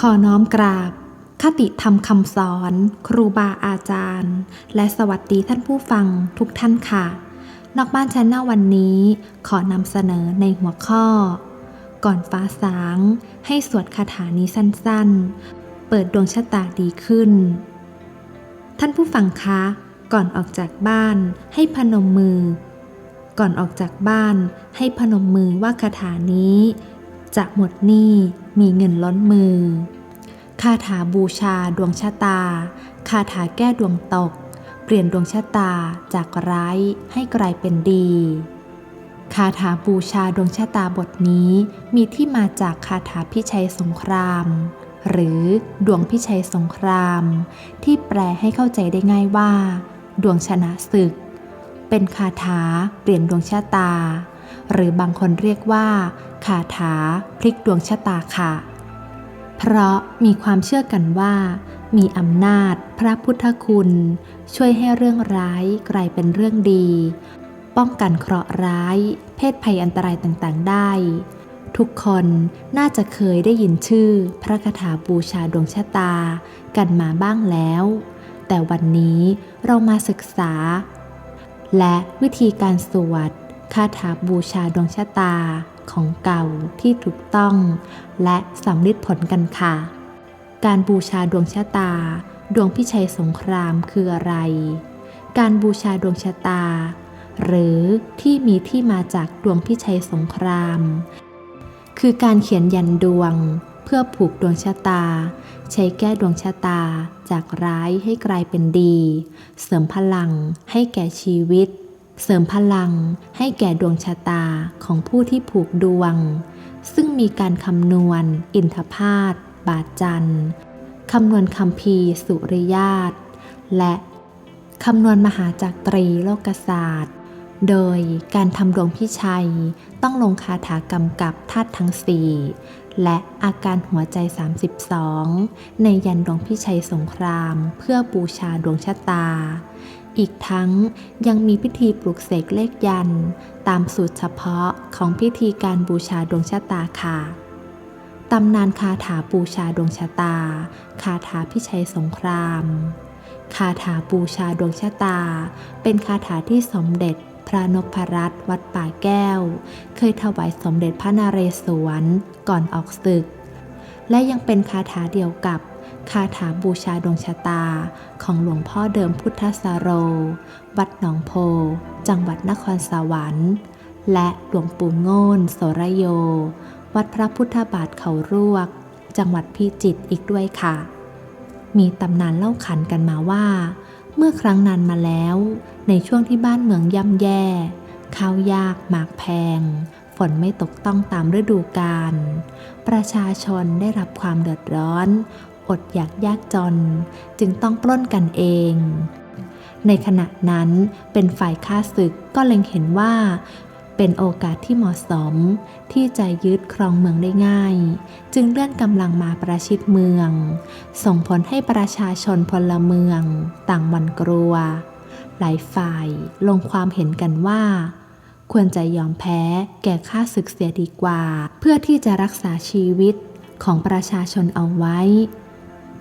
ขอน้อมกราบ คติธรรมคำสอน ครูบาอาจารย์ และสวัสดีท่านผู้ฟังทุกท่านค่ะ นอกบ้านชนแนลวันนี้ ขอนำเสนอในหัวข้อ ก่อนฟ้าสาง ให้สวดคาถานี้สั้นๆ เปิดดวงชะตาดีขึ้น ท่านผู้ฟังคะ ก่อนออกจากบ้านให้พนมมือ ก่อนออกจากบ้านให้พนมมือว่าคาถานี้ จะหมดหนี้มีเงินล้นมือาถาบูชาดวงชะตา คาถาแก้ดวงตก เปลี่ยนดวงชะตาจากร้ายให้กลายเป็นดี คาถาบูชาดวงชะตาบทนี้มีที่มาจากคาถาพิชัยสงคราม หรือดวงพิชัยสงคราม ที่แปลให้เข้าใจได้ง่ายว่า ดวงชนะศึก เป็นคาถาเปลี่ยนดวงชะตา หรือบางคนเรียกว่า คาถาพลิกดวงชะตาค่ะ เพราะมีความเชื่อกันว่า มีอำนาจพระพุทธคุณ ช่วยให้เรื่องร้ายกลายเป็นเรื่องดี ป้องกันเคราะห์ร้าย เพศภัยอันตรายต่างๆ ได้ ทุกคนน่าจะเคยได้ยินชื่อพระคาถาบูชาดวงชะตา กันมาบ้างแล้ว แต่วันนี้เรามาศึกษา และวิธีการสวดคาถาบูชาดวงชะตา ของเก่าที่ถูกต้อง และสำลิดผลกันค่ะ การบูชาดวงชะตา ดวงพิชัยสงครามคืออะไร การบูชาดวงชะตา หรือที่มีที่มาจากดวงพิชัยสงคราม คือการเขียนยันดวง เพื่อผูกดวงชะตา ใช้แก้ดวงชะตาจากร้ายให้กลายเป็นดี เสริมพลังให้แก่ชีวิต เสริมพลังให้แก่ดวงชะตาของผู้ที่ผูกดวง ซึ่งมีการคำนวณ อินทพาตบาจันคำนวณคำพีสุริยาตและคำนวณมหาจักรีโลกศาสตร์ โดยการทำดวงพิชัยต้องลงคาถากำกับธาตุทั้งสี่และอาการหัวใจ 32 ในยันดวงพิชัยสงครามเพื่อบูชาดวงชะตา อีกทั้งยังมีพิธีปลุกเสกเลขยัน ตามสูตรเฉพาะของพิธีการบูชาดวงชะตาค่ะตำนานคาถาบูชาดวงชะตา คาถาพิชัยสงคราม คาถาบูชาดวงชะตา เป็นคาถาที่สมเด็จพระนพรัตน์วัดป่าแก้ว เคยถวายสมเด็จพระนเรศวรก่อนออกศึก และยังเป็นคาถาเดียวกับ คาถาบูชาดวงชะตาของหลวงพ่อเดิมพุทธสโร วัดหนองโพ จังหวัดนครสวรรค์ และหลวงปู่โง่นโสรโย วัดพระพุทธบาทเขารวก จังหวัดพิจิตรอีกด้วยค่ะ มีตำนานเล่าขันกันมาว่า เมื่อครั้งนานมาแล้ว ในช่วงที่บ้านเมืองย่ำแย่ข้าวยากหมากแพง ฝนไม่ตกต้องตามฤดูกาลประชาชนได้รับความเดือดร้อน อดอยากยากจน จึงต้องปล้นกันเอง ในขณะนั้นเป็นฝ่ายข้าศึกก็เล็งเห็นว่า เป็นโอกาสที่เหมาะสม ที่จะยึดครองเมืองได้ง่าย จึงเลื่อนกำลังมาประชิดเมือง ส่งผลให้ประชาชนพลเมือง ต่างหวันกลัว หลายฝ่ายลงความเห็นกันว่าควรจะยอมแพ้แก่ข้าศึกเสียดีกว่า เพื่อที่จะรักษาชีวิตของประชาชนเอาไว้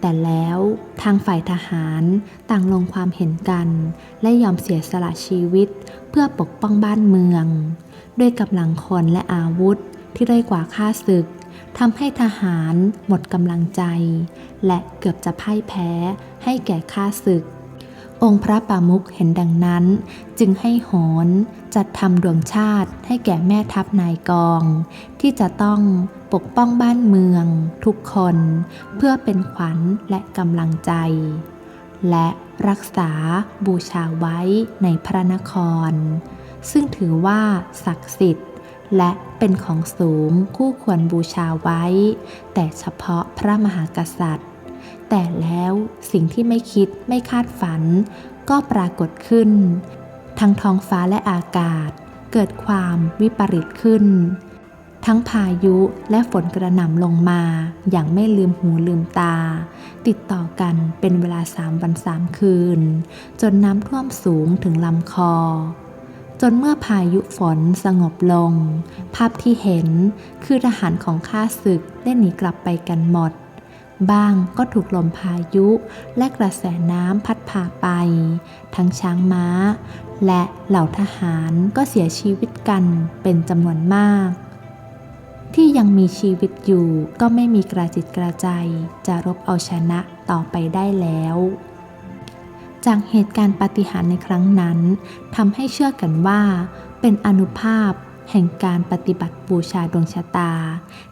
แต่แล้วทางฝ่ายทหารต่างลงความเห็นกัน และยอมเสียสละชีวิต เพื่อปกป้องบ้านเมือง ด้วยกำลังคนและอาวุธที่ด้อยกว่าข้าศึกทำให้ทหารหมดกำลังใจ และเกือบจะพ่ายแพ้ให้แก่ข้าศึก องค์พระปามุกเห็นดังนั้น จึงให้โหนจัดทำดวงชาติให้แก่แม่ทัพนายกอง ที่จะต้องปกป้องบ้านเมือง ทุกคน เพื่อเป็นขวัญและกำลังใจ และรักษาบูชาไว้ในพระนคร ซึ่งถือว่าศักดิ์สิทธิ์ และเป็นของสูงคู่ควรบูชาไว้ แต่เฉพาะพระมหากษัตริย์ แต่แล้วสิ่งที่ไม่คิดไม่คาดฝัน ก็ปรากฏขึ้น ทั้งท้องฟ้าและอากาศ เกิดความวิปริตขึ้น ทั้งพายุและฝนกระหน่ำลงมา อย่างไม่ลืมหูลืมตา ติดต่อกันเป็นเวลาสามวันสามคืน จนน้ำท่วมสูงถึงลำคอจนเมื่อพายุฝนสงบลง ภาพที่เห็นคือทหารของข้าศึกได้หนีกลับไปกันหมด บ้างก็ถูกลมพายุและกระแสน้ำพัดพาไป ทั้งช้างม้า และเหล่าทหารก็เสียชีวิตกันเป็นจำนวนมาก ที่ยังมีชีวิตอยู่ก็ไม่มีกระจิตกระใจ จะรบเอาชนะต่อไปได้แล้ว จากเหตุการณ์ปาฏิหาริย์ในครั้งนั้นทำให้เชื่อกันว่า เป็นอนุภาพ แห่งการปฏิบัติบูชาดวงชะตา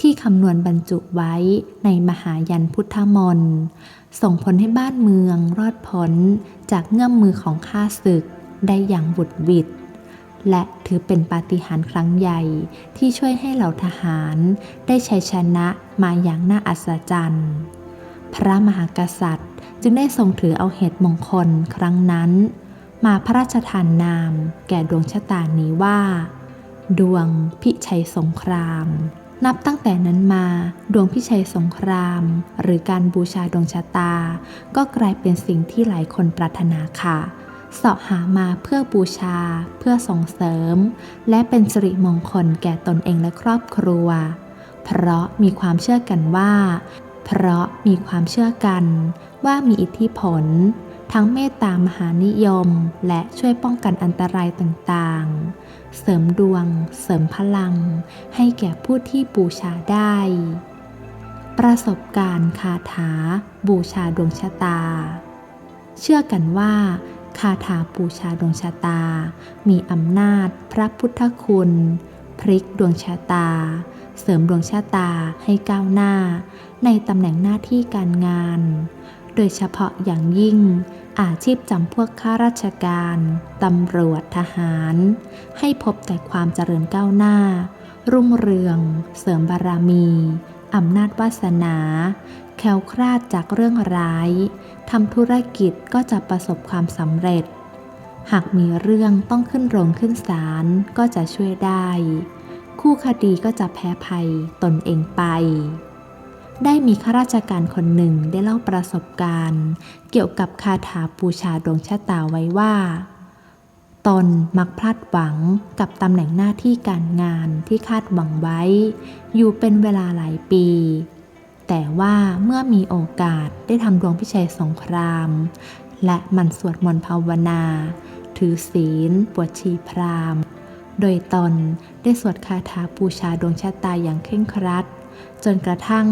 ที่คำนวณบรรจุไว้ในมหายันพุทธมนต์ส่งผลให้บ้านเมืองรอดพ้นจากเงื่อมมือของข้าศึกได้อย่างบุดหวิดและถือเป็นปาฏิหาริย์ครั้งใหญ่ที่ช่วยให้เหล่าทหารได้ชัยชนะมาอย่างน่าอัศจรรย์ พระมหากษัตริย์จึงได้ทรงถือเอาเหตุมงคลครั้งนั้น มาพระราชทานนามแก่ดวงชะตานี้ว่า ดวงพิชัยสงคราม นับตั้งแต่นั้นมา ดวงพิชัยสงคราม หรือการบูชาดวงชะตา ก็กลายเป็นสิ่งที่หลายคนปรารถนาค่ะเสาะหามาเพื่อบูชา เพื่อส่งเสริม และเป็นสิริมงคลแก่ตนเองและครอบครัว เพราะมีความเชื่อกันว่า เพราะมีความเชื่อกันว่ามีอิทธิพล ทั้งเมตตามหานิยม และช่วยป้องกันอันตรายต่างๆ เสริมดวง เสริมพลัง ให้แก่ผู้ที่บูชาได้ ประสบการณ์คาถา บูชาดวงชะตา เชื่อกันว่าคาถาบูชาดวงชะตา มีอำนาจพระพุทธคุณพลิกดวงชะตา เสริมดวงชะตาให้ก้าวหน้า ในตำแหน่งหน้าที่การงาน โดยเฉพาะอย่างยิ่ง อาชีพจำพวกข้าราชการ ตำรวจทหาร ให้พบแต่ความเจริญก้าวหน้า รุ่งเรือง เสริมบารมี อำนาจวาสนา แควคลาดจากเรื่องร้ายทำธุรกิจก็จะประสบความสำเร็จ หากมีเรื่องต้องขึ้นโรงขึ้นศาลก็จะช่วยได้ คู่คดีก็จะแพ้ภัยตนเองไป ได้มีข้าราชการคนหนึ่งได้เล่าประสบการณ์ เกี่ยวกับคาถาบูชาดวงชะตาไว้ว่า ตนมักพลาดหวังกับตำแหน่งหน้าที่การงานที่คาดหวังไว้ อยู่เป็นเวลาหลายปี แต่ว่าเมื่อมีโอกาสได้ทำดวงพิชัยสงคราม และมันสวดมนต์ภาวนา ถือศีลบวชชีพราหมณ์โดยตนได้สวดคาถาบูชาดวงชะตาอย่างเคร่งครัด จนกระทั่ง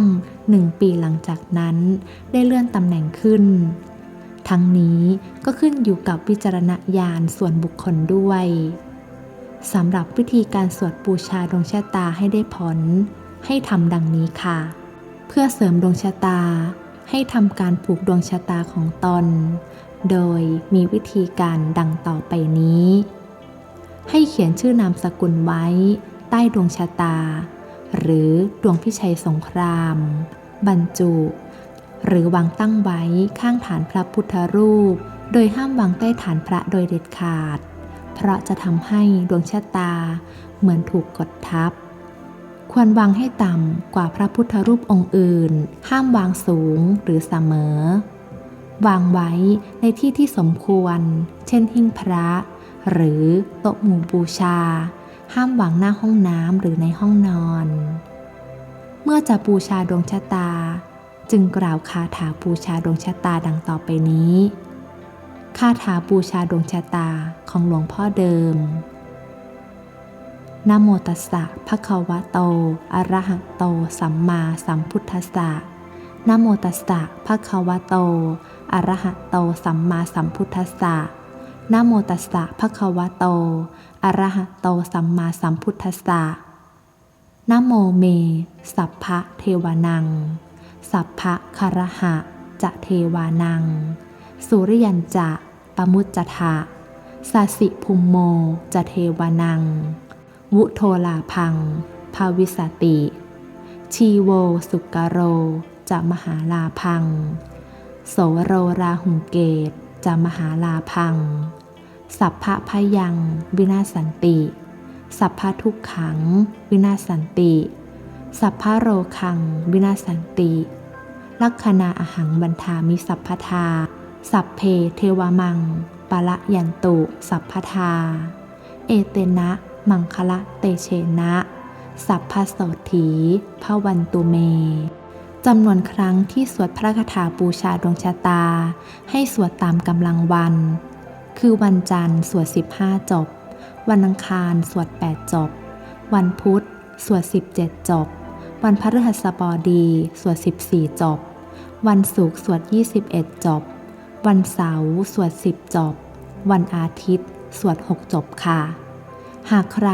หนึ่งปีหลังจากนั้นได้เลื่อนตำแหน่งขึ้น ทั้งนี้ก็ขึ้นอยู่กับวิจารณญาณส่วนบุคคลด้วยสำหรับวิธีการสวดบูชาดวงชะตาให้ได้ผล ให้ทำดังนี้ค่ะ เพื่อเสริมดวงชะตา ให้ทำการผูกดวงชะตาของตน โดยมีวิธีการดังต่อไปนี้ ให้เขียนชื่อนามสกุลไว้ ใต้ดวงชะตา หรือดวงพิชัยสงคราม บรรจุ หรือวางตั้งไว้ข้างฐานพระพุทธรูป โดยห้ามวางใต้ฐานพระโดยเด็ดขาด เพราะจะทำให้ดวงชะตาเหมือนถูกกดทับ ควรวางให้ต่ำกว่าพระพุทธรูปองค์อื่น ห้ามวางสูงหรือเสมอ วางไว้ในที่ที่สมควร เช่นหิ้งพระ หรือโต๊ะหมู่บูชา ห้ามวางหน้าห้องน้ำหรือในห้องนอน เมื่อจะบูชาดวงชะตา จึงกล่าวคาถาบูชาดวงชะตาดังต่อไปนี้ คาถาบูชาดวงชะตาของหลวงพ่อเดิมนะโมตัสสะภะคะวะโต อะระหะโต สัมมาสัมพุทธัสสะนะโมตัสสะภะคะวะโต อะระหะโต สัมมาสัมพุทธัสสะ นะโมตัสสะภะคะวะโต อะระหะโตสัมมาสัมพุทธัสสะนะโมเม สัพพะเทวานัง สัพพะคารหะ จะเทวานัง สุริยันจะปมุจจทะสาสิภูมโม จะเทวานัง วุโทลาพัง ภาวิสติ ชีโวสุกโร จะมหาลาพัง โสโรราหุงเกต จะมหาลาพัง สัพพะพยัง วินาศสันติ สัพพะทุกขัง วินาศสันติ สัพพะโรคัง วินาศสันติ ลักขณาอาหังบันทามิสัพพทา สัพเพเทวมัง ปะละยันตุ สัพพทา เอเตนะ มังคละเตเชนะ สัพพะโสถีพระวันตุเม จำนวนครั้งที่สวดพระคาถาบูชาดวงชะตา ให้สวดตามกำลังวัน คือวันจันทร์สวด 15 จบ วันอังคารสวด 8 จบ วันพุธสวด 17 จบ วันพฤหัสบดีสวด 14 จบ วันศุกร์สวด 21 จบ วันเสาร์สวด 10 จบ วันอาทิตย์ สวด 6 จบค่ะ หากใคร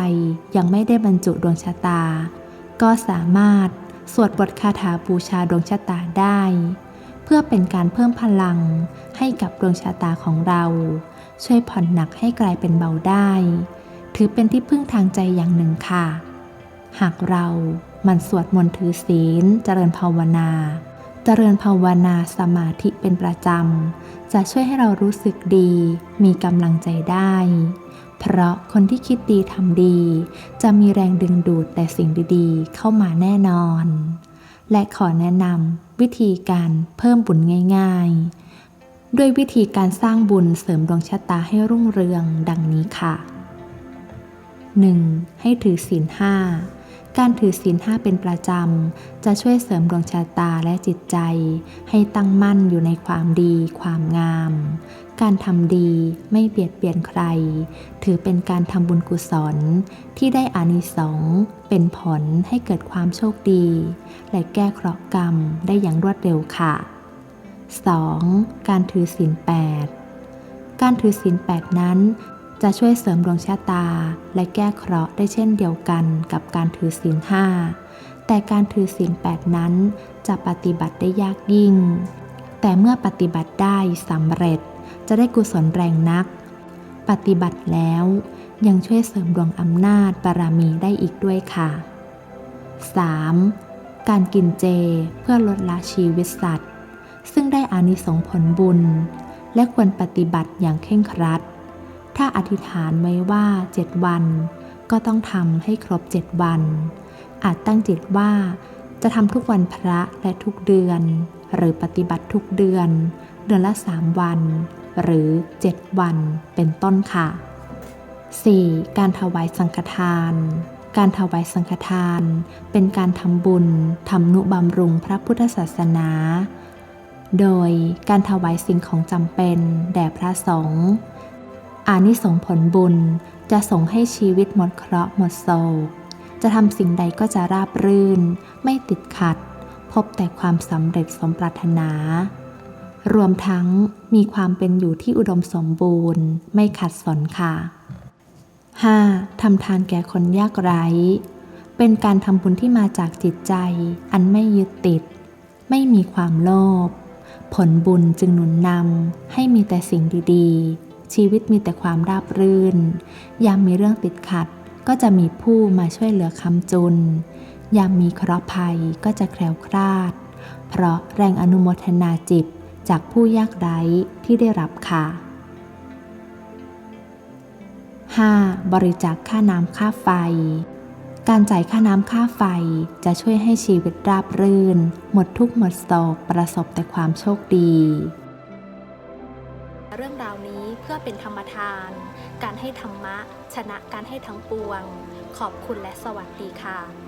ยังไม่ได้บรรจุดวงชะตา ก็สามารถ สวดบทคาถาบูชาดวงชะตาได้ เพื่อเป็นการเพิ่มพลังให้กับดวงชะตาของเรา ช่วยผ่อนหนักให้กลายเป็นเบาได้ ถือเป็นที่พึ่งทางใจอย่างหนึ่งค่ะ หากเราหมันสวดมนต์ถือศีล เจริญภาวนา เจริญภาวนาสมาธิเป็นประจำ จะช่วยให้เรารู้สึกดี มีกำลังใจได้ เพราะคนที่คิดดีทำดี จะมีแรงดึงดูดแต่สิ่งดีๆ เข้ามาแน่นอน และขอแนะนำวิธีการเพิ่มบุญง่าย ๆ ด้วยวิธีการสร้างบุญเสริมดวงชะตาให้รุ่งเรืองดังนี้ค่ะ 1. ให้ถือศีลห้า การถือศีลห้าเป็นประจำ จะช่วยเสริมดวงชะตาและจิตใจ ให้ตั้งมั่นอยู่ในความดีความงาม การทำดีไม่เบียดเบียนใคร ถือเป็นการทำบุญกุศล ที่ได้อานิสงส์เป็นผลให้เกิดความโชคดี และแก้เคราะห์กรรมได้อย่างรวดเร็วค่ะ 2. การถือศีลแปดการถือศีลแปดนั้น จะช่วยเสริมดวงชะตา และแก้เคราะห์ได้เช่นเดียวกันกับการถือศีลห้าแต่การถือศีลแปดนั้นจะปฏิบัติได้ยากยิ่ง แต่เมื่อปฏิบัติได้สำเร็จจะได้กุศลแรงนัก ปฏิบัติแล้วยังช่วยเสริมดวงอำนาจบารมีได้อีกด้วยค่ะ 3. การกินเจเพื่อลดละชีวิตสัตว์ ซึ่งได้อานิสงส์ผลบุญ และควรปฏิบัติอย่างเคร่งครัด ถ้าอธิษฐานไว้ว่า7วัน ก็ต้องทำให้ครบ7วัน อาจตั้งจิตว่าจะทำทุกวันพระและทุกเดือน หรือปฏิบัติทุกเดือน เดือนละ3วัน หรือ7วันเป็นต้นค่ะ 4. การถวายสังฆทาน การถวายสังฆทาน เป็นการทำบุญทำนุบำรุงพระพุทธศาสนา โดยการถวายสิ่งของจำเป็น แด่พระสงฆ์ อานิสงผลบุญจะส่งให้ชีวิตหมดเคราะห์หมดโศกจะทำสิ่งใดก็จะราบรื่น ไม่ติดขัด พบแต่ความสำเร็จสมปรารถนา รวมทั้งมีความเป็นอยู่ที่อุดมสมบูรณ์ ไม่ขัดสนค่ะ 5. ทำทานแก่คนยากไร้ เป็นการทำบุญที่มาจากจิตใจ อันไม่ยึดติด ไม่มีความโลภ ผลบุญจึงหนุนนำให้มีแต่สิ่งดีๆ ชีวิตมีแต่ความราบรื่น ยามมีเรื่องติดขัด ก็จะมีผู้มาช่วยเหลือคำจุน ยามมีเคราะห์ภัยก็จะแคล้วคลาด เพราะแรงอนุโมทนาจิตจากผู้ยากไร้ที่ได้รับค่ะ 5. บริจาคค่าน้ำค่าไฟ การจ่ายค่าน้ำค่าไฟจะช่วยให้ชีวิตราบรื่น หมดทุกข์หมดโศกประสบแต่ความโชคดี เพื่อเป็นธรรมทาน การให้ธรรมะ ชนะการให้ทั้งปวง ขอบคุณและสวัสดีค่ะ